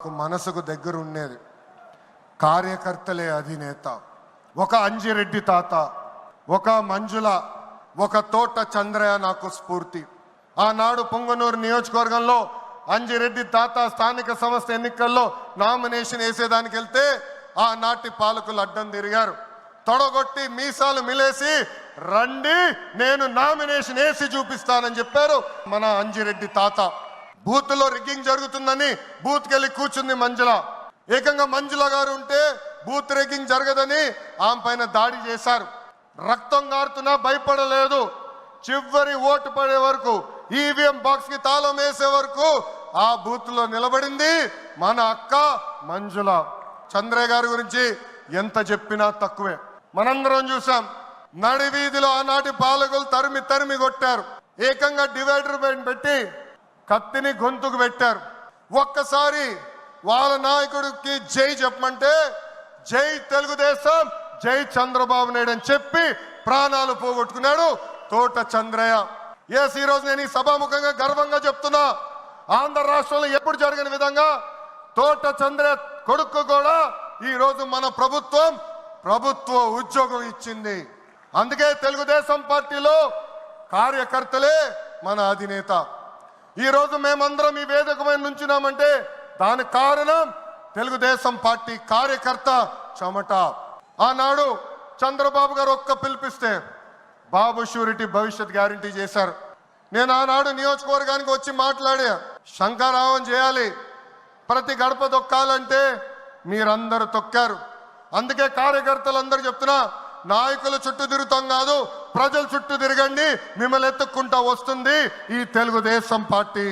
నాకు మనసుకు దగ్గర ఉండేది కార్యకర్తలే అధినేత. ఒక అంజిరెడ్డి తాత ఒక మంజుల ఒక తోట చంద్రయ్య నాకు స్ఫూర్తి. ఆనాడు పొంగనూరు నియోజకవర్గంలో అంజిరెడ్డి తాత స్థానిక సంస్థ ఎన్నికల్లో నామినేషన్ వేసేదానికి వెళ్తే ఆనాటి పాలకులు అడ్డం తిరిగారు. తొడగొట్టి మీసాలు మిలేసి రండి నేను నామినేషన్ వేసి చూపిస్తానని చెప్పారు మన అంజిరెడ్డి తాత. బూత్లో రిగ్గింగ్ జరుగుతుందని బూత్ కెళ్ళి కూర్చుంది మంజుల. ఏకంగా మంజుల గారు ఉంటే బూత్ రిగ్గింగ్ జరగదని ఆమె పైన దాడి చేశారు. రక్తం గారుతున్నా భయపడలేదు. చివరి ఓటు పడే వరకు ఈవీఎం బాక్స్కి తాళం వేసే వరకు ఆ బూత్లో నిలబడింది మన అక్క మంజుల. చంద్రయ్య గారి గురించి ఎంత చెప్పినా తక్కువే. మనందరం చూసాం నడి వీధిలో ఆనాటి పాలకులు తరిమి తరిమి కొట్టారు. ఏకంగా డివైడర్ పైన పెట్టి కత్తిని గొంతుకు పెట్టారు. ఒక్కసారి వాళ్ళ నాయకుడికి జై చెప్పమంటే జై తెలుగుదేశం జై చంద్రబాబు నాయుడు అని చెప్పి ప్రాణాలు పోగొట్టుకున్నాడు తోట చంద్రయ్య. ఎస్ ఈరోజు రోజు నేను ఈ సభాముఖంగా గర్వంగా చెప్తున్నా ఆంధ్ర రాష్ట్రంలో ఎప్పుడు జరిగిన విధంగా తోట చంద్రయ్య కొడుకు కూడా ఈరోజు మన ప్రభుత్వం ప్రభుత్వ ఉద్యోగం ఇచ్చింది. అందుకే తెలుగుదేశం పార్టీలో కార్యకర్తలే మన అధినేత. ఈరోజు మేమందరం ఈ వేదిక మీద నుంచున్నామంటే దానికి కారణం తెలుగుదేశం పార్టీ కార్యకర్త చెమట. ఆనాడు చంద్రబాబు గారు ఒక్క పిలిపిస్తే బాబు షూరిటీ భవిష్యత్ గ్యారంటీ చేశారు. నేను ఆనాడు నియోజకవర్గానికి వచ్చి మాట్లాడే శంకరావం చేయాలి. ప్రతి గడప తొక్కాలంటే మీరందరూ తొక్కారు. అందుకే కార్యకర్తలందరూ చెప్తున్నా నాయకుల చుట్టూ తిరుగుతాం కాదు ప్రజల చుట్టూ తిరగండి మిమ్మల్ని ఎత్తుక్కుంటా వస్తుంది ఈ తెలుగుదేశం పార్టీ.